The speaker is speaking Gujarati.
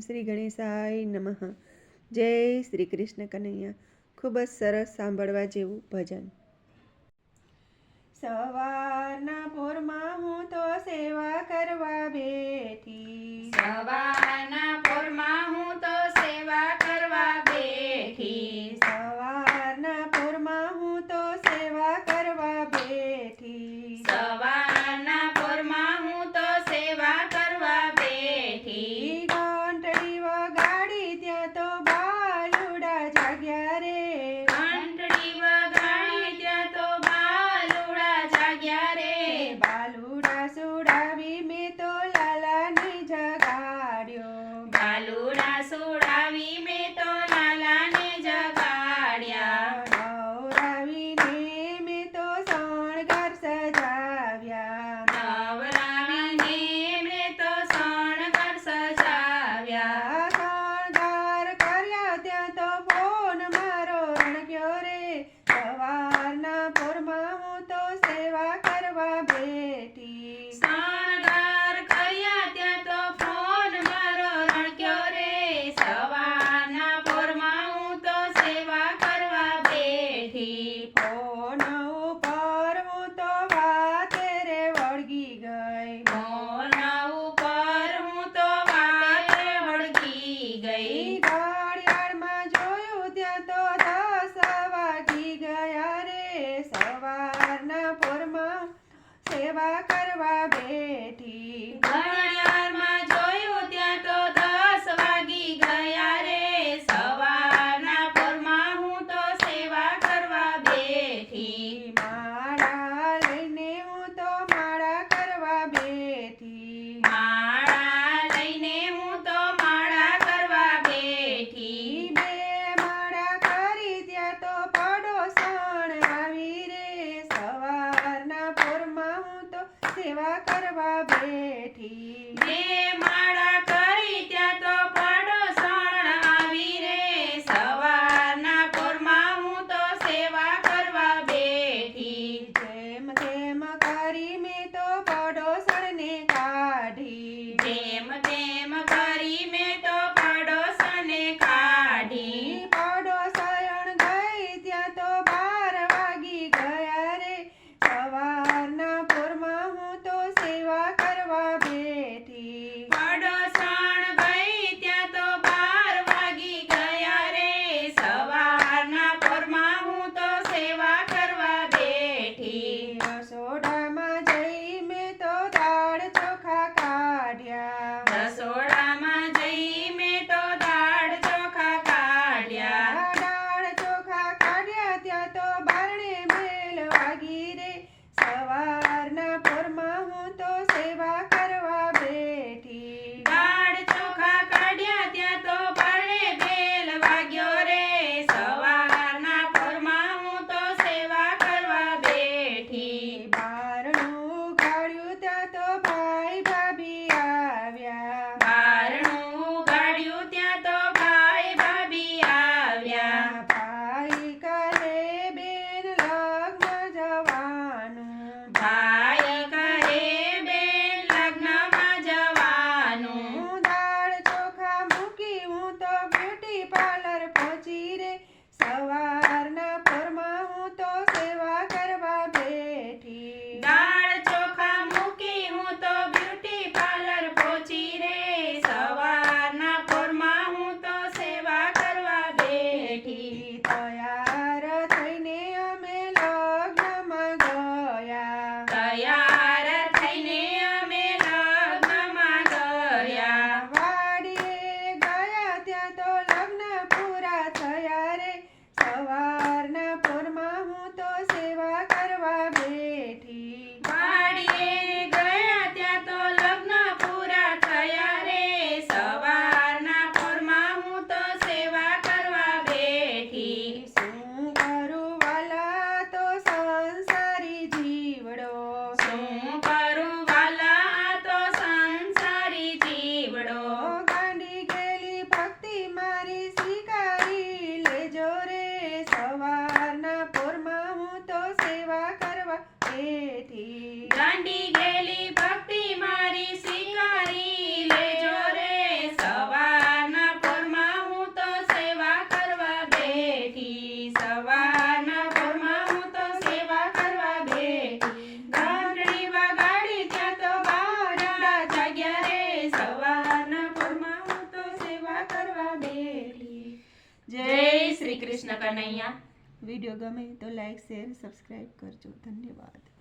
શ્રી ગણેશાય નમઃ. જય શ્રી કૃષ્ણ કનૈયા. ખૂબ જ સરસ સાંભળવા જેવું ભજન. સવાર Yeah. સેવા કરવા બેઠી. બેઠી. જે માળા bye. શ્રી કૃષ્ણ કનૈયા વિડીયો ગમે તો લાઈક શેર સબસ્ક્રાઈબ કરજો ધન્યવાદ